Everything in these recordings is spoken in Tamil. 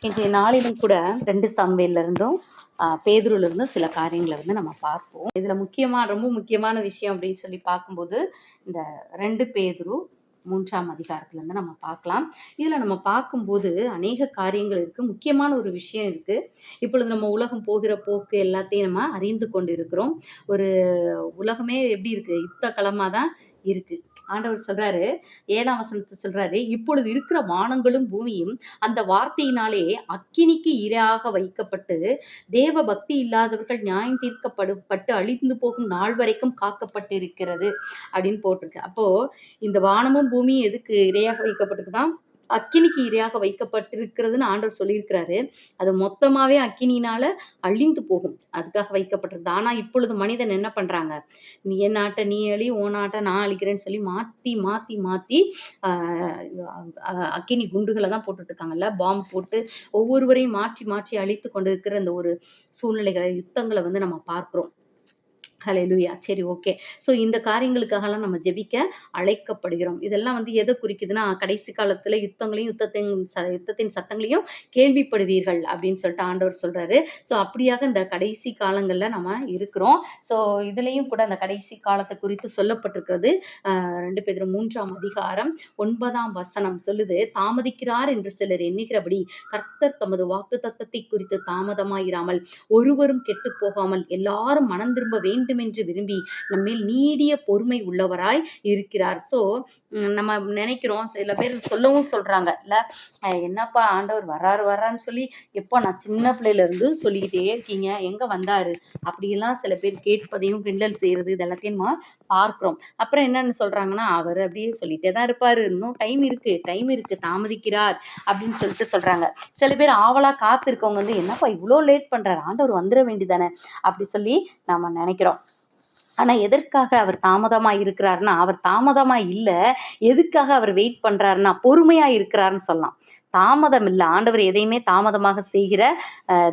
இன்றைய நாளிலும் கூட ரெண்டு சம்வேல்ல இருந்தும் பேதுருல இருந்தும் சில காரியங்களை வந்து நம்ம பார்ப்போம். இதுல முக்கியமா ரொம்ப முக்கியமான விஷயம் அப்படின்னு சொல்லி பார்க்கும்போது இந்த ரெண்டு பேதுரு மூன்றாம் அதிகாரத்துல இருந்து நம்ம பார்க்கலாம். இதுல நம்ம பார்க்கும்போது அநேக காரியங்கள் இருக்கு. முக்கியமான ஒரு விஷயம் இருக்கு. இப்பொழுது நம்ம உலகம் போகிற போக்கு எல்லாத்தையும் நம்ம அறிந்து கொண்டு இருக்கிறோம் ஒரு உலகமே எப்படி இருக்கு? யுத்த களமா தான் இருக்கு. ஆண்டவர் சொல்றாரு ஏழாம் வசனத்தை சொல்றாரு இப்பொழுது இருக்கிற வானங்களும் பூமியும் அந்த வார்த்தையினாலே அக்கினிக்கு இரையாக வைக்கப்பட்டு தேவ பக்தி இல்லாதவர்கள் நியாயம் தீர்க்கப்படு பட்டு அழிந்து போகும் நாள் வரைக்கும் காக்கப்பட்டு இருக்கிறது அப்படின்னு போட்டிருக்கு. அப்போ இந்த வானமும் பூமியும் எதுக்கு இரையாக வைக்கப்பட்டிருக்குதான்? அக்கினிக்கு இரையாக வைக்கப்பட்டிருக்கிறதுன்னு ஆண்டவர் சொல்லியிருக்கிறாரு. அது மொத்தமாவே அக்கினினால அழிந்து போகும். அதுக்காக வைக்கப்பட்டிருந்தது. ஆனா இப்பொழுது மனிதன் என்ன பண்றாங்க? நீ என் நாட்டை நீ அழி உன் நாட்டை நான் அழிக்கிறேன்னு சொல்லி மாத்தி மாத்தி மாத்தி ஆஹ் அக்கினி குண்டுகளை தான் போட்டுட்டு இருக்காங்கல்ல பாம்பு போட்டு ஒவ்வொருவரையும் மாற்றி மாற்றி அழித்து கொண்டு இருக்கிற அந்த ஒரு சூழ்நிலைகளை யுத்தங்களை வந்து நம்ம பார்க்கிறோம். ஹலெலுயா சரி ஓகே ஸோ இந்த காரியங்களுக்காகலாம் நம்ம ஜெபிக்க அழைக்கப்படுகிறோம். இதெல்லாம் வந்து எதை குறிக்குதுன்னா கடைசி காலத்தில் யுத்தங்களையும் யுத்தத்தின் ச யுத்தத்தின் சத்தங்களையும் கேள்விப்படுவீர்கள் அப்படின்னு சொல்லிட்டு ஆண்டவர் சொல்கிறாரு ஸோ அப்படியாக இந்த கடைசி காலங்களில் நம்ம இருக்கிறோம். ஸோ இதுலேயும் கூட அந்த கடைசி காலத்தை குறித்து சொல்லப்பட்டிருக்கிறது. ரெண்டு பேர் மூன்றாம் அதிகாரம் ஒன்பதாம் வசனம் சொல்லுது தாமதிக்கிறார் என்று சிலர் எண்ணுகிறபடி கர்த்தர் தமது வாக்கு தத்தத்தை குறித்து தாமதமாயிராமல் ஒருவரும் கெட்டு போகாமல் எல்லாரும் மனம் திரும்ப வேண்டும் என்று விரும்பி நம்மேல் நீடிய பொறுமை உள்ளவராய் இருக்கிறார். ஸோ நம்ம நினைக்கிறோம் சில பேர் சொல்லவும் சொல்றாங்க இல்ல என்னப்பா ஆண்டவர் வராரு வர்றான்னு சொல்லி எப்போ நான் சின்ன பிள்ளையில இருந்து சொல்லிக்கிட்டே இருக்கீங்க? எங்க வந்தாரு? அப்படியெல்லாம் சில பேர் கேட்பதையும் கிண்டல் செய்யறது இது எல்லாத்தையும் நம்ம பார்க்கிறோம். அப்புறம் என்னன்னு சொல்றாங்கன்னா அவர் அப்படியே சொல்லிட்டே தான் இருப்பாரு. இன்னும் டைம் இருக்கு டைம் இருக்கு தாமதிக்கிறார். அப்படின்னு சொல்லிட்டு சொல்றாங்க. சில பேர் ஆவலா காத்திருக்கவங்க வந்து என்னப்பா இவ்வளோ லேட் பண்றாரு? ஆண்டவர் வந்துட வேண்டியதானே அப்படி சொல்லி நம்ம நினைக்கிறோம். ஆனா எதற்காக அவர் தாமதமா இருக்கிறாருன்னா அவர் தாமதமா இல்ல எதுக்காக அவர் வெயிட் பண்றாருன்னா பொறுமையா இருக்கிறாருன்னு சொல்லலாம். தாமதம் இல்லை ஆண்டவர் எதையுமே தாமதமாக செய்கிற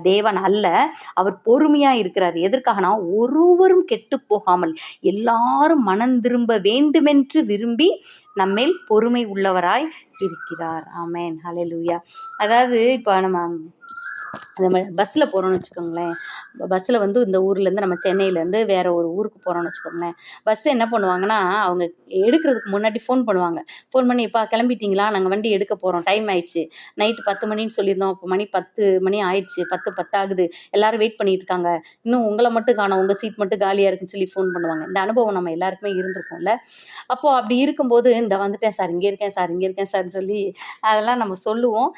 தேவன் அல்ல. அவர் பொறுமையா இருக்கிறார். எதற்காகனா ஒருவரும் கெட்டு போகாமல் எல்லாரும் மனம் திரும்ப வேண்டுமென்று விரும்பி நம்மேல் பொறுமை உள்ளவராய் இருக்கிறார். ஆமேன். ஹalleluya. அதாவது இப்போ நம்ம நம்ம பஸ்ஸில் போகிறோம்னு வச்சுக்கோங்களேன். பஸ்ஸில் வந்து இந்த ஊர்லேருந்து நம்ம சென்னையிலேருந்து வேற ஒரு ஊருக்கு போகிறோம்னு வச்சுக்கோங்களேன். பஸ் என்ன பண்ணுவாங்கன்னா அவங்க எடுக்கிறதுக்கு முன்னாடி ஃபோன் பண்ணுவாங்க. ஃபோன் பண்ணி இப்போ கிளம்பிட்டீங்களா? நாங்கள் வண்டி எடுக்க போகிறோம் டைம் ஆயிடுச்சு. நைட்டு பத்து மணின்னு சொல்லியிருந்தோம். இப்போ மணி பத்து மணி ஆயிடுச்சு. பத்து பத்தாகுது. எல்லாரும் வெயிட் பண்ணிட்டு இருக்காங்க. இன்னும் உங்களை மட்டும் காணோம். உங்கள் சீட் மட்டும் காலியாக இருக்குன்னு சொல்லி ஃபோன் பண்ணுவாங்க. இந்த அனுபவம் நம்ம எல்லாருக்குமே இருந்திருக்கும்ல. அப்போது அப்படி இருக்கும்போது இந்த வந்துட்டேன் சார். இங்கே இருக்கேன் சார். இங்கே இருக்கேன் சார் சொல்லி அதெல்லாம் நம்ம சொல்லுவோம்.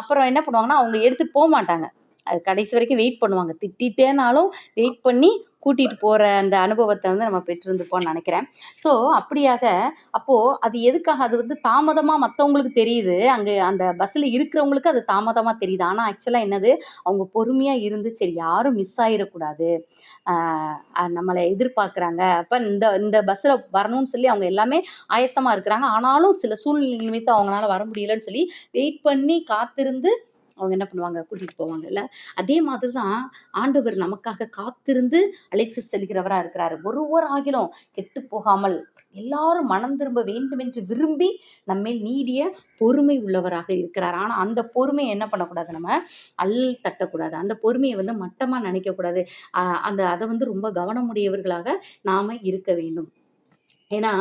அப்புறம் என்ன பண்ணுவாங்கன்னா அவங்க எடுத்து போக மாட்டாங்க. அது கடைசி வரைக்கும் வெயிட் பண்ணுவாங்க. திட்டிட்டேனாலும் வெயிட் பண்ணி கூட்டிட்டு போற அந்த அனுபவத்தை வந்து நம்ம பெற்றிருந்துப்போம்னு நினைக்கிறேன். ஸோ அப்படியாக அப்போ அது எதுக்காக? அது வந்து தாமதமா மற்றவங்களுக்கு தெரியுது. அங்க அந்த பஸ்ல இருக்கிறவங்களுக்கு அது தாமதமா தெரியுது. ஆனா ஆக்சுவலா என்னது? அவங்க பொறுமையா இருந்து சரி யாரும் மிஸ் ஆயிடக்கூடாது நம்மளை எதிர்பார்க்குறாங்க. அப்ப இந்த இந்த பஸ்ல வரணும்னு சொல்லி அவங்க எல்லாமே ஆயத்தமா இருக்கிறாங்க. ஆனாலும் சில சூழ்நிலை நிமித்தம் அவங்களால வர முடியலன்னு சொல்லி வெயிட் பண்ணி காத்திருந்து அவங்க என்ன பண்ணுவாங்க? கூட்டிட்டு போவாங்கல்ல? அதே மாதிரி தான் ஆண்டவர் நமக்காக காத்திருந்து அழைத்து செல்கிறவரா இருக்கிறாரு. ஒருவர் ஆகிலும் கெட்டு போகாமல் எல்லாரும் மனம் திரும்ப வேண்டும் என்று விரும்பி நம்மேல் நீடிய பொறுமை உள்ளவராக இருக்கிறார். ஆனா அந்த பொறுமையை என்ன பண்ணக்கூடாது நம்ம? அல் தட்டக்கூடாது. அந்த பொறுமையை வந்து மட்டமா நினைக்க கூடாது அந்த அதை வந்து ரொம்ப கவனமுடையவர்களாக நாம இருக்க வேண்டும். ஏன்னா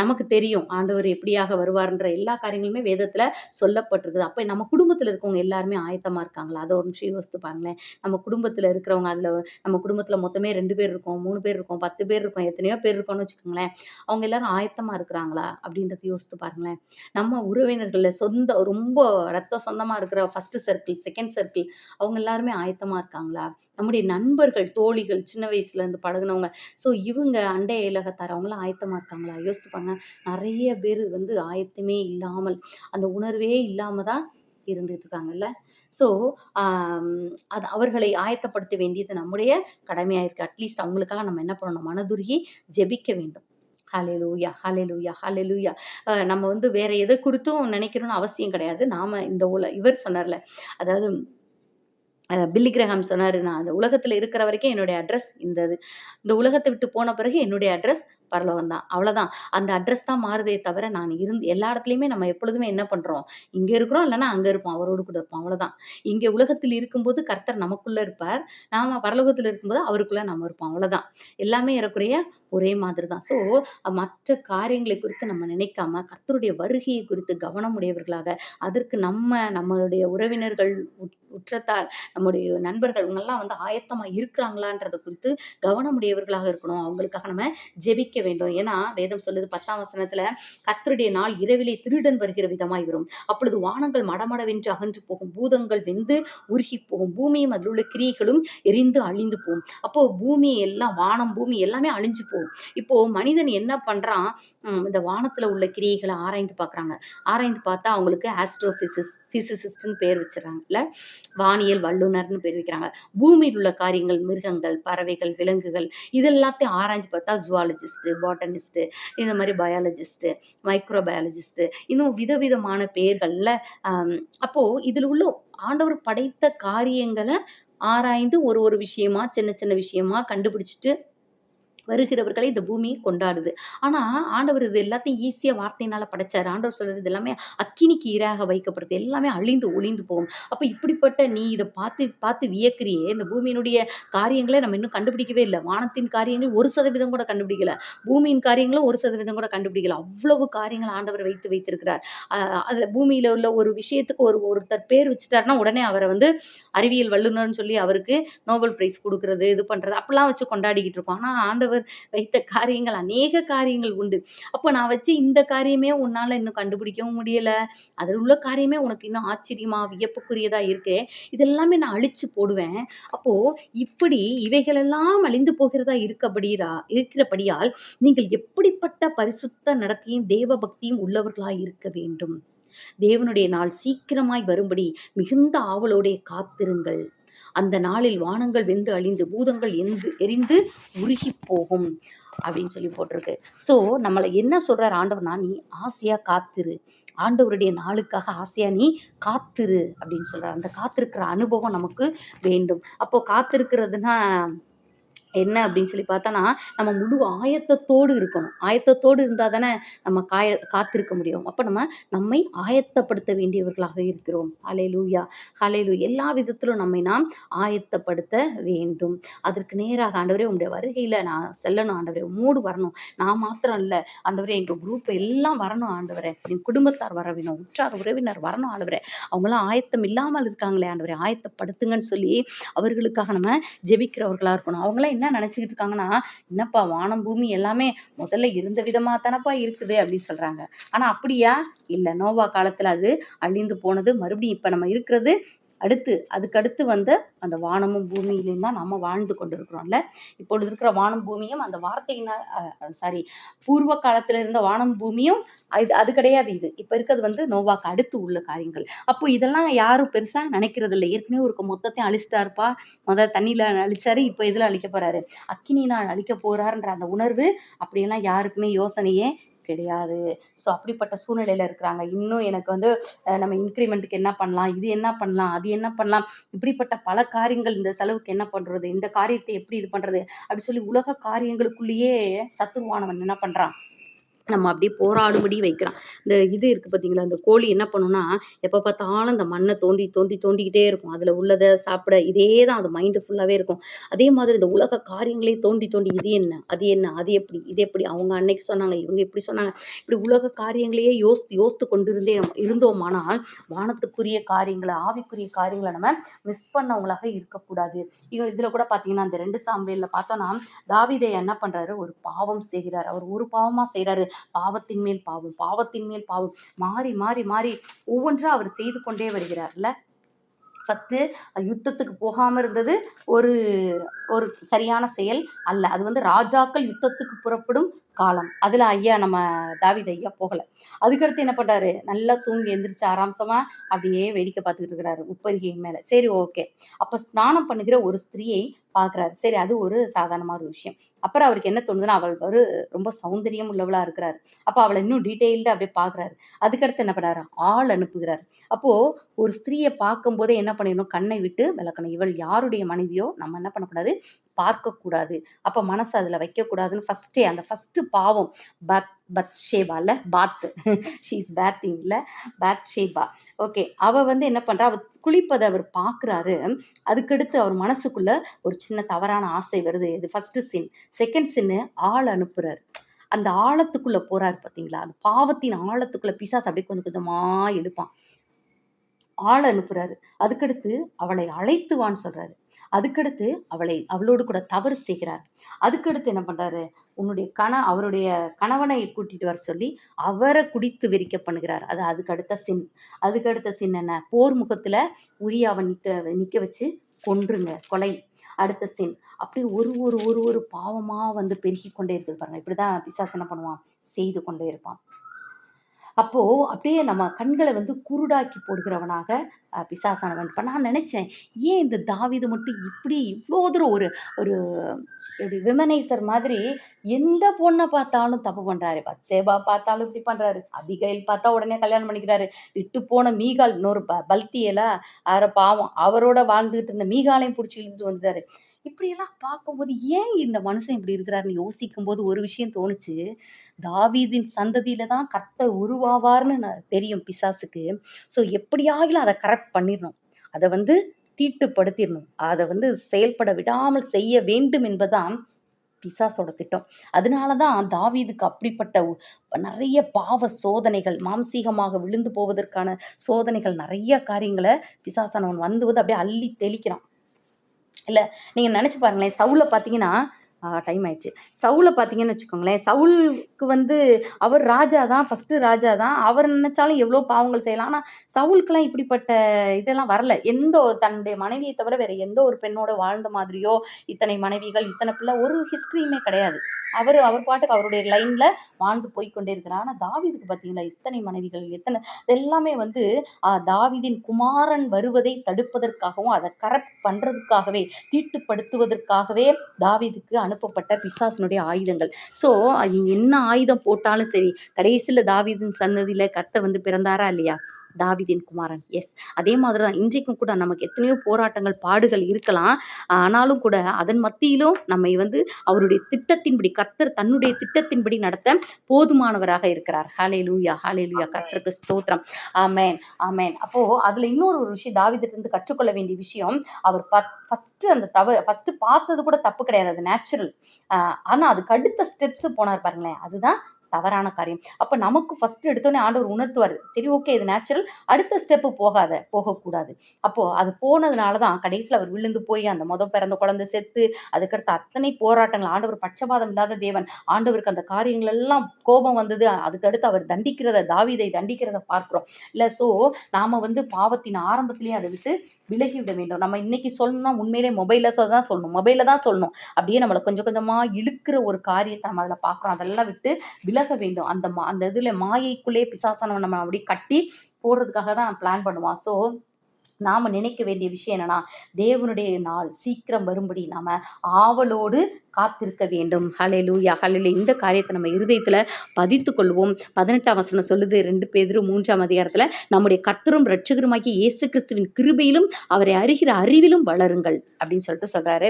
நமக்கு தெரியும் ஆண்டவர் எப்படியாக வருவார்ன்ற எல்லா காரியங்களுமே வேதத்துல சொல்லப்பட்டிருக்குது. அப்ப நம்ம குடும்பத்துல இருக்கவங்க எல்லாருமே ஆயத்தமா இருக்காங்களா? அதை ஒரு நிமிஷம் யோசித்து பாருங்களேன். நம்ம குடும்பத்துல இருக்கிறவங்க அதுல நம்ம குடும்பத்துல மொத்தமே ரெண்டு பேர் இருக்கோம் மூணு பேர் இருக்கோம் பத்து பேர் இருக்கோம் எத்தனையோ பேர் இருக்கோம்னு வச்சுக்கோங்களேன். அவங்க எல்லாரும் ஆயத்தமா இருக்கிறாங்களா? அப்படின்றத யோசித்து பாருங்களேன். நம்ம உறவினர்கள்ல சொந்த ரொம்ப ரத்த சொந்தமா இருக்கிற ஃபர்ஸ்ட் சர்க்கிள் செகண்ட் சர்க்கிள் அவங்க எல்லாருமே ஆயத்தமா இருக்காங்களா? நம்முடைய நண்பர்கள் தோழிகள் சின்ன வயசுல இருந்து பழகுனவங்க. ஸோ இவங்க அண்டை இலகத்தார் அவங்களாம் ஆயத்தமா இருக்காங்களா யோசித்து பாருங்க. நிறைய பேர் வந்து ஆயத்தமே இல்லாமல் அந்த உணர்வே இல்லாமல் தான் இருந்துகிட்டு இருக்காங்கல்ல. ஸோ அது அவர்களை ஆயத்தப்படுத்த வேண்டியது நம்முடைய கடமையாக இருக்குது அட்லீஸ்ட் அவங்களுக்காக நம்ம என்ன பண்ணணும்? மனதுருகி ஜெபிக்க வேண்டும். ஹalleluya ஹalleluya ஹalleluya நம்ம வந்து வேற எதை குறித்தும் நினைக்கணும்னு அவசியம் கிடையாது. நாம இந்த உல இவர் சொன்னார்ல அதாவது பில்லி கிரஹாம் சொன்னார். நான் அந்த உலகத்தில் இருக்கிற வரைக்கும் என்னுடைய அட்ரஸ் இந்த இது. இந்த உலகத்தை விட்டு போன பிறகு என்னுடைய அட்ரஸ் பரலோகம் தான். அவ்வளோதான் அந்த அட்ரஸ் தான் மாறுதே தவிர நான் இருந்து எல்லா இடத்துலையுமே நம்ம எப்பொழுதுமே என்ன பண்ணுறோம் இங்கே இருக்கிறோம் இல்லைன்னா அங்கே இருப்போம் அவரோடு கூட இருப்போம். அவ்வளோதான் இங்கே உலகத்தில் இருக்கும்போது கர்த்தர் நமக்குள்ளே இருப்பார். நாம் பரலோகத்தில் இருக்கும்போது அவருக்குள்ளே நம்ம இருப்போம். அவ்வளோதான் எல்லாமே ஏறக்குறைய ஒரே மாதிரி தான் ஸோ மற்ற காரியங்களை குறித்து நம்ம நினைக்காம கர்த்தருடைய வருகையை குறித்து கவனம் உடையவர்களாக அதற்கு நம்ம நம்மளுடைய உறவினர்கள் குற்றத்தால் உற்றத்தார் நம்முடைய நண்பர்கள் இவங்கெல்லாம் வந்து ஆயத்தமாக இருக்கிறாங்களான்றதை குறித்து கவனமுடையவர்களாக இருக்கணும். அவங்களுக்காக நம்ம ஜெபிக்க வேண்டும். ஏன்னா வேதம் சொல்லுது பத்தாம் வசனத்துல கத்தருடைய நாள் இரவிலே திருடன் வருகிற விதமாய் வரும். அப்பொழுது வானங்கள் மடமடவென்று அகன்று போகும். பூதங்கள் வெந்து உருகி போகும். பூமியும் அதில் உள்ள கிரியைகளும் எரிந்து அழிந்து போகும். அப்போ பூமி எல்லாம் வானம் பூமி எல்லாமே அழிஞ்சு போகும். இப்போ மனிதன் என்ன பண்றான்? இந்த வானத்துல உள்ள கிரியைகளை ஆராய்ந்து பார்க்குறாங்க. ஆராய்ந்து பார்த்தா அவங்களுக்கு ஆஸ்ட்ரோபிசிஸ் பிசிசிஸ்ட்னு பேர் வச்சிடறாங்கல்ல. வானியல் வல்லுநர்னு பேர் வைக்கிறாங்க. பூமியில் உள்ள காரியங்கள் மிருகங்கள் பறவைகள் விலங்குகள் இதெல்லாத்தையும் ஆராய்ஞ்சு பார்த்தா ஜுவாலஜிஸ்ட்டு பாட்டனிஸ்ட்டு இந்த மாதிரி பயாலஜிஸ்ட்டு மைக்ரோபயாலஜிஸ்ட்டு இன்னும் விதவிதமான பேர்கள்ல அப்போது அப்போ இதில் உள்ள ஆண்டவர் படைத்த காரியங்களை ஆராய்ந்து ஒரு ஒரு விஷயமா சின்ன சின்ன விஷயமா கண்டுபிடிச்சிட்டு வருகிறவர்களை இந்த பூமியை கொண்டாடுது. ஆனால் ஆண்டவர் இது எல்லாத்தையும் ஈஸியாக வார்த்தையினால படைச்சார். ஆண்டவர் சொல்கிறது இது எல்லாமே அக்கினிக்கு ஈராக வைக்கப்படுறது எல்லாமே அழிந்து ஒளிந்து போகும். அப்போ இப்படிப்பட்ட நீ இதை பார்த்து பார்த்து வியக்கிறியே இந்த பூமியினுடைய காரியங்களை நம்ம இன்னும் கண்டுபிடிக்கவே இல்லை. வானத்தின் காரியங்கள் ஒரு சதவீதம் கூட கண்டுபிடிக்கல. பூமியின் காரியங்களும் ஒரு சதவீதம் கூட கண்டுபிடிக்கல. அவ்வளவு காரியங்கள் ஆண்டவர் வைத்து வைத்திருக்கிறார். அதில் பூமியில் உள்ள ஒரு விஷயத்துக்கு ஒரு ஒருத்தர் பேர் வச்சுட்டாருன்னா உடனே அவரை வந்து அறிவியல் வல்லுநர்னு சொல்லி அவருக்கு நோபல் பிரைஸ் கொடுக்கறது இது பண்ணுறது அப்படிலாம் வச்சு கொண்டாடிக்கிட்டு இருக்கோம். ஆனால் ஆண்டவர் வைத்த காரியங்கள் அநேக காரியங்கள் உண்டு. அப்போ நான் வச்சு இந்த காரியமே உன்னால இன்னும் கண்டுபிடிக்கவும் முடியல. அதில் உள்ள காரியமே உனக்கு இன்னும் ஆச்சரியமா வியப்புக்குரியதா இருக்கே. இதெல்லாமே நான் அழிச்சு போடுவேன். அப்போ இப்படி இவைகளெல்லாம் அழிந்து போகிறதா இருக்கபடியா இருக்கிறபடியால் நீங்கள் எப்படிப்பட்ட பரிசுத்த நடத்தையும் தேவ பக்தியும் உள்ளவர்களாய் இருக்க வேண்டும். தேவனுடைய நாள் சீக்கிரமாய் வரும்படி மிகுந்த ஆவலோடைய காத்திருங்கள். அந்த நாளில் வானங்கள் வெந்து அழிந்து பூதங்கள் எந்து எரிந்து உருகி போகும் அப்படின்னு சொல்லி போட்டிருக்கு. ஸோ நம்மளை என்ன சொல்கிறார் ஆண்டவர்னா நீ ஆசையாக காத்திரு. ஆண்டவருடைய நாளுக்காக ஆசையாக நீ காத்திரு அப்படின்னு சொல்கிறார் அந்த காத்திருக்கிற அனுபவம் நமக்கு வேண்டும். அப்போது காத்திருக்கிறதுனா என்ன அப்படின்னு சொல்லி பார்த்தோன்னா நம்ம முழு ஆயத்தத்தோடு இருக்கணும். ஆயத்தத்தோடு இருந்தால் தானே நம்ம காய காத்திருக்க முடியும். அப்போ நம்ம நம்மை ஆயத்தப்படுத்த வேண்டியவர்களாக இருக்கிறோம். அலையலூயா அலையலு எல்லா விதத்திலும் நம்மை நாம் ஆயத்தப்படுத்த வேண்டும். அதற்கு நேராக ஆண்டவரே உங்களுடைய வருகையில் நான் செல்லணும் ஆண்டவரே. மூடு வரணும். நான் மாத்திரம் இல்லை ஆண்டவரே எங்கள் குரூப் எல்லாம் வரணும் ஆண்டவரே. என் குடும்பத்தார் வர வேணும். உற்றார் உறவினர் வரணும் ஆண்டவரே. அவங்களாம் ஆயத்தம் இல்லாமல் இருக்காங்களே ஆண்டவரே. ஆயத்தப்படுத்துங்கன்னு சொல்லி அவர்களுக்காக நம்ம ஜெபிக்கிறவர்களாக இருக்கணும். அவங்களாம் என்ன நினச்சிக்கிட்டு இருக்காங்கன்னா என்னப்பா வானம் பூமி எல்லாமே முதல்ல இருந்த விதமாக தானப்பா இருக்குது? அப்படின்னு சொல்கிறாங்க ஆனால் அப்படியா? இல்லை நோவா காலத்தில் அது அழிந்து போனது மறுபடியும் இப்போ நம்ம இருக்கிறது அடுத்து அதுக்கடுத்து வந்த அந்த வானமும் பூமியிலையும் தான் நம்ம வாழ்ந்து கொண்டு இருக்கிறோம்ல இப்பொழுது இருக்கிற வானம் பூமியும் அந்த வார்த்தையினால் சாரி பூர்வ காலத்தில் இருந்த வானம் பூமியும் இது அது கிடையாது இது. இப்போ இருக்கிறது வந்து நோவாக்கு அடுத்து உள்ள காரியங்கள். அப்போ இதெல்லாம் யாரும் பெருசாக நினைக்கிறது இல்லை ஏற்கனவே ஒரு மொத்தத்தையும் அழிச்சிட்டாருப்பா. முதல் தண்ணியில் அழிச்சாரு இப்போ இதில் அழிக்க போறாரு? அக்கினினால் அழிக்க போறாருன்ற அந்த உணர்வு அப்படியெல்லாம் யாருக்குமே யோசனையே கிடையாது. ஸோ அப்படிப்பட்ட சூழ்நிலையில் இருக்கிறாங்க. இன்னும் எனக்கு வந்து நம்ம இன்க்ரிமெண்ட்டுக்கு என்ன பண்ணலாம்? இது என்ன பண்ணலாம்? அது என்ன பண்ணலாம்? இப்படிப்பட்ட பல காரியங்கள் இந்த செலவுக்கு என்ன பண்ணுறது இந்த காரியத்தை எப்படி இது பண்ணுறது அப்படி சொல்லி உலக காரியங்களுக்குள்ளேயே சத்துருவானவன் என்ன பண்ணுறான் நம்ம அப்படியே போராடும்படி வைக்கிறான். இந்த இது இருக்குது பார்த்தீங்களா இந்த கோழி என்ன பண்ணுன்னா எப்போ பார்த்தாலும் இந்த மண்ணை தோண்டி தோண்டி தோண்டிக்கிட்டே இருக்கும். அதில் உள்ளதை சாப்பிட இதே தான் அது மைண்டு ஃபுல்லாகவே இருக்கும். அதே மாதிரி இந்த உலக காரியங்களே தோண்டி தோண்டி இது என்ன? அது என்ன? அது எப்படி? இது எப்படி? அவங்க அன்னைக்கு சொன்னாங்க இவங்க இப்படி சொன்னாங்க. இப்படி உலக காரியங்களையே யோசித்து யோசித்து கொண்டு இருந்தே இருந்தோமானால் வானத்துக்குரிய காரியங்களை ஆவிக்குரிய காரியங்களை நம்ம மிஸ் பண்ணவங்களாக இருக்கக்கூடாது. இது இதில் கூட பார்த்தீங்கன்னா இந்த ரெண்டு சாம்பேலில் பார்த்தோன்னா தாவிதை என்ன பண்ணுறாரு ஒரு பாவம் செய்கிறார். அவர் ஒரு பாவமாக செய்கிறாரு பாவத்தின் மேல் பாவம் பாவத்தின் மேல் பாவம். மாறி மாறி மாறி ஒவ்வொன்றா அவர் செய்து கொண்டே வருகிறார்ல. ஃபஸ்ட்டு யுத்தத்துக்கு போகாமல் இருந்தது ஒரு ஒரு சரியான செயல் அல்ல. அது வந்து ராஜாக்கள் யுத்தத்துக்கு புறப்படும் காலம். அதில் ஐயா நம்ம தாவித ஐயா போகலை. அதுக்கடுத்து என்ன பண்ணுறாரு நல்லா தூங்கி எந்திரிச்சு ஆராம்சமாக அப்படியே வேடிக்கை பார்த்துக்கிட்டு இருக்கிறாரு உப்பரிகையின் மேலே. சரி ஓகே. அப்போ ஸ்நானம் பண்ணுகிற ஒரு ஸ்திரீயை பார்க்குறாரு. சரி அது ஒரு சாதாரணமான ஒரு விஷயம். அப்புறம் அவருக்கு என்ன தோணுதுன்னா அவள் ஒரு ரொம்ப சௌந்தரியம் உள்ளவளாக இருக்கிறாரு. அப்போ அவளை இன்னும் டீட்டெயில்டாக அப்படியே பார்க்குறாரு. அதுக்கடுத்து என்ன பண்ணுறாரு ஆள் அனுப்புகிறார். அப்போது ஒரு ஸ்திரீயை பார்க்கும்போதே என்ன பண்ணிடணும்? கண்ணை விட்டு விளக்கணும். இவள் யாருடைய மனைவியோ நம்ம என்ன பண்ணக்கூடாது? பார்க்கக்கூடாது. அப்போ மனசு அதில் வைக்கக்கூடாதுன்னு ஃபஸ்ட்டே அந்த ஃபஸ்ட்டு பாவம். பத் பத்ஷேபால பாத் ஷீஸ் பேத்திங் இல்லை பேத் ஷேபா ஓகே அவ வந்து என்ன பண்றா? அவ குளிப்பதை அவர் பார்க்குறாரு அதுக்கடுத்து அவர் மனசுக்குள்ள ஒரு சின்ன தவறான ஆசை வருது. இது ஃபஸ்ட்டு சின் செகண்ட் சின்னு ஆள் அனுப்புறாரு. அந்த ஆழத்துக்குள்ள போறாரு பாத்தீங்களா? அந்த பாவத்தின் ஆழத்துக்குள்ள பிசாஸ் அப்படியே கொஞ்சம் கொஞ்சமா எடுப்பான் ஆள் அனுப்புறாரு. அதுக்கடுத்து அவளை அழைத்துவான்னு சொல்றாரு. அதுக்கடுத்து அவளை அவளோடு கூட தவறு செய்கிறார். அதுக்கடுத்து என்ன பண்றாரு? உன்னுடைய கண அவருடைய கணவனை கூட்டிட்டு வர சொல்லி அவரை குடித்து வெறிக்க பண்ணுகிறார் அது அதுக்கு அடுத்த சின் அதுக்கு அடுத்த சின் என்ன? போர் முகத்துல உரியாவை நிக்க நிக்க வச்சு கொன்றுங்க. கொலை. அடுத்த சின் அப்படி ஒரு ஒரு ஒரு ஒரு பாவமா வந்து பெருகி கொண்டே இருக்குது பாருங்க. இப்படிதான் பிசாசு என்ன பண்ணுவான்? செய்து கொண்டே இருப்பான். அப்போ அப்படியே நம்ம கண்களை வந்து குருடாக்கி போடுகிறவனாக பிசாசானவன். இப்போ நான் நினைச்சேன் ஏன் இந்த தாவிது மட்டும் இப்படி இவ்வளோ தூரம் ஒரு ஒரு ஒரு விமனைசர் மாதிரி எந்த பொண்ணை பார்த்தாலும் தப்பு பண்ணுறாரு சேபா பார்த்தாலும் இப்படி பண்ணுறாரு அபிகைல் பார்த்தா உடனே கல்யாணம் பண்ணிக்கிறாரு. விட்டு போன மீகால் இன்னொரு ப பல்தியல அவரை பாவம் அவரோட வாழ்ந்துகிட்டு இருந்த மீகாலையும் பிடிச்சி இழுத்துட்டு வந்துட்டாரு. இப்படியெல்லாம் பார்க்கும்போது ஏன் இந்த மனுஷன் இப்படி இருக்கிறாருன்னு யோசிக்கும் போது ஒரு விஷயம் தோணுச்சு. தாவீதின் சந்ததியில தான் கர்த்தர் உருவாவார்னு நான் தெரியும் பிசாசுக்கு. ஸோ எப்படியாகிலும் அதை கரெக்ட் பண்ணிடணும். அதை வந்து தீட்டுப்படுத்திடணும். அதை வந்து செயல்பட விடாமல் செய்ய வேண்டும் என்பதுதான் பிசாசோட திட்டம். அதனால தான் தாவீதுக்கு அப்படிப்பட்ட நிறைய பாவ சோதனைகள் மாம்சீகமாக விழுந்து போவதற்கான சோதனைகள் நிறைய காரியங்களை பிசாசானவன் வந்து வந்து அப்படியே அள்ளி தெளிக்கிறான். இல்லை நீங்கள் நினச்சி பாருங்களேன் சவுல பார்த்தீங்கன்னா டைம் ஆயிடுச்சு. சவுலை பார்த்தீங்கன்னு வச்சுக்கோங்களேன் சவுலுக்கு வந்து அவர் ராஜா தான் ஃபர்ஸ்ட் ராஜா தான். அவர் நினைச்சாலும் எவ்வளோ பாவங்கள் செய்யலாம். ஆனால் சவுலுக்கெல்லாம் இப்படிப்பட்ட இதெல்லாம் வரல. எந்த தன்னுடைய மனைவியை தவிர வேற எந்த ஒரு பெண்ணோட வாழ்ந்த மாதிரியோ இத்தனை மனைவிகள் இத்தனை பிள்ளை ஒரு ஹிஸ்ட்ரியுமே கிடையாது. அவர் அவர் பாட்டுக்கு அவருடைய லைன்ல வாழ்ந்து போய் கொண்டே இருக்கிறார். ஆனால் தாவிதுக்கு பார்த்தீங்களா இத்தனை மனைவிகள் எத்தனை இதெல்லாமே வந்து தாவிதின் குமாரன் வருவதை தடுப்பதற்காகவும் அதை கரெக்ட் பண்றதுக்காகவே தீட்டுப்படுத்துவதற்காகவே தாவிதுக்கு அனு அனுப்பப்பட்ட பிசாசனுடைய ஆயுதங்கள். ஸோ என்ன ஆயுதம் போட்டாலும் சரி கடைசியில் தாவிதின் சன்னதியில் கர்த்தர் வந்து பிறந்தாரா இல்லையா? தாவீதின் குமாரன். எஸ் அதே மாதிரி தான் இன்றைக்கும் கூட நமக்கு எத்தனையோ போராட்டங்கள் பாடுகள் இருக்கலாம். ஆனாலும் கூட அதன் மத்தியிலும் நம்மை வந்து அவருடைய திட்டத்தின்படி கர்த்தர் தன்னுடைய திட்டத்தின்படி நடத்த போதுமானவராக இருக்கிறார். ஹாலே லூயா ஹாலே லூயா கர்த்தருக்கு ஸ்தோத்திரம். ஆமேன் ஆமேன் அப்போ அதுல இன்னொரு ஒரு விஷயம் தாவீதுட்ட இருந்து கற்றுக்கொள்ள வேண்டிய விஷயம் அவர் ஃபர்ஸ்ட் அந்த தவறு ஃபர்ஸ்ட் பார்த்தது கூட தப்பு கிடையாது. அது நேச்சுரல் ஆனா அதுக்கு அடுத்த ஸ்டெப்ஸ் போனார் பாருங்களேன். அதுதான் தவறான காரியம். அப்ப நமக்கு ஃபர்ஸ்ட் எடுத்தோன்னே ஆண்டவர் உணர்த்துவார். சரி ஓகே இது நேச்சுரல் அடுத்த ஸ்டெப்பு போகாத போகக்கூடாது. அப்போ அது போனதுனால தான் கடைசியில் அவர் விழுந்து போய் அந்த மொதல் பிறந்த குழந்தை செத்து அதுக்கடுத்து அத்தனை போராட்டங்கள் ஆண்டவர் பட்சபாதம் இல்லாத தேவன் ஆண்டவருக்கு அந்த காரியங்கள் எல்லாம் கோபம் வந்தது. அதுக்கடுத்து அவர் தண்டிக்கிறத தாவீதை தண்டிக்கிறத பார்க்கிறோம். இல்ல சோ நாம வந்து பாவத்தின் ஆரம்பத்திலேயே அதை விட்டு விலகி விட வேண்டும். நம்ம இன்னைக்கு சொல்லணும்னா உண்மையிலே மொபைல தான் சொல்லணும். மொபைல தான் சொல்லணும். அப்படியே நம்மளை கொஞ்சம் கொஞ்சமா இழுக்கிற ஒரு காரியத்தை நம்ம அதில் பார்க்குறோம். அதெல்லாம் விட்டு விலக வேண்டும். அந்த மா அந்த இதுல மாயைக்குள்ளே பிசாசானவன் நம்ம அப்படி கட்டி போடுறதுக்காக தான் பிளான் பண்ணுவான். ஸோ நாம நினைக்க வேண்டிய விஷயம் என்னன்னா தேவனுடைய நாள் சீக்கிரம் வரும்படி நாம ஆவலோடு காத்திருக்க வேண்டும். ஹலெலூயா ஹலெலு இந்த காரியத்தை நம்ம இருதயத்தில் பதித்து கொள்வோம். பதினெட்டாம் வசனம் சொல்லுது ரெண்டு பேரும் மூன்றாம் அதிகாரத்தில் நம்முடைய கர்த்தரும் ரட்சகருமாகிய இயேசு கிறிஸ்துவின் கிருபையிலும் அவரை அறிகிற அறிவிலும் வளருங்கள். அப்படின்னு சொல்லிட்டு சொல்கிறாரு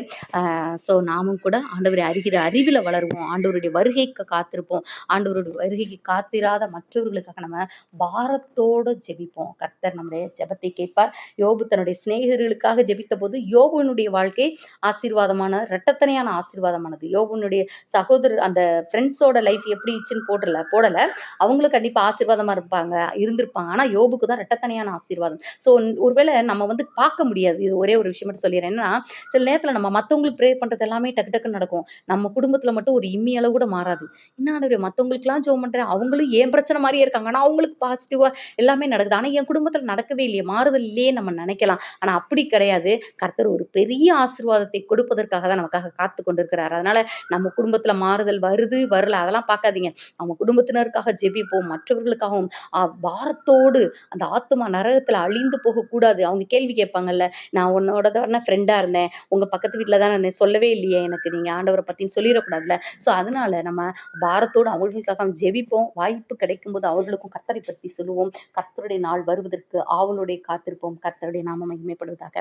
ஸோ நாமும் கூட ஆண்டவரை அறிகிற அறிவில் வளருவோம். ஆண்டவருடைய வருகைக்கு காத்திருப்போம். ஆண்டவருடைய வருகைக்கு காத்திராத மற்றவர்களுக்காக நம்ம பாரத்தோடு ஜெபிப்போம். கர்த்தர் நம்முடைய ஜெபத்தை கேட்பார். யோபு தன்னுடைய சிநேகர்களுக்காக ஜெபித்த போது யோபுனுடைய வாழ்க்கை ஆசீர்வாதமான இரட்டத்தனையான ஆசீர்வாதமானது. யோபுனுடைய சகோதரர் அந்த ஃப்ரெண்ட்ஸோட லைஃப் எப்படி இருந்துச்சுன்னு போடல போடல. அவங்களும் கண்டிப்பாக ஆசீர்வாதமா இருப்பாங்க இருந்திருப்பாங்க. ஆனா யோபுக்கு தான் ரெட்டத்தனையான ஆசீர்வாதம். ஸோ ஒருவேளை நம்ம வந்து பார்க்க முடியாது. இது ஒரே ஒரு விஷயம் மட்டும் சொல்லிடுறேன் என்னன்னா சில நேரத்துல நம்ம மத்தவங்களுக்கு ப்ரே பண்றது எல்லாமே டக்கு டக்குன்னு நடக்கும். நம்ம குடும்பத்துல மட்டும் ஒரு இம்மி அளவு கூட மாறாது. என்ன மத்தவங்களுக்குலாம் ஜோம் பண்றேன் அவங்களும் ஏன் பிரச்சனை மாதிரியே இருக்காங்க. ஆனா அவங்களுக்கு பாசிட்டிவா எல்லாமே நடக்குது. ஆனா என் குடும்பத்துல நடக்கவே இல்லையே மாறுதல் இல்லையே நம்ம நினைக்கலாம். ஆனா அப்படி கிடையாது. கர்த்தர் ஒரு பெரிய ஆசீர்வாதத்தை கொடுப்பதற்காக தான் நமக்காக காத்து கொண்டிருக்கிறார் அதனால நம்ம குடும்பத்துல மாறுதல் வருது வரல அதெல்லாம் பார்க்காதீங்க. நம்ம குடும்பத்தினருக்காக ஜெபிப்போம் மற்றவர்களுக்காகவும். ஆ, பாரத்தோடு அந்த ஆத்மா நரகத்துல அழிந்து போகக்கூடாது. அவங்க கேள்வி கேட்பாங்கல்ல நான் உன்னோட தானே ஃப்ரெண்டா இருந்தேன். உங்க பக்கத்து வீட்டில் தான் இருந்தேன். சொல்லவே இல்லையே எனக்கு. நீங்க ஆண்டவரை பத்தின்னு சொல்லிடக்கூடாதுல்ல. ஸோ அதனால நம்ம பாரத்தோடு அவர்களுக்காக ஜெபிப்போம். வாய்ப்பு கிடைக்கும் போது அவர்களுக்கும் கத்தரை பற்றி சொல்லுவோம். கர்த்தருடைய நாள் வருவதற்கு ஆவலோடைய காத்திருப்போம். கர்த்தருடைய நாம மகிமைப்படுவதாக.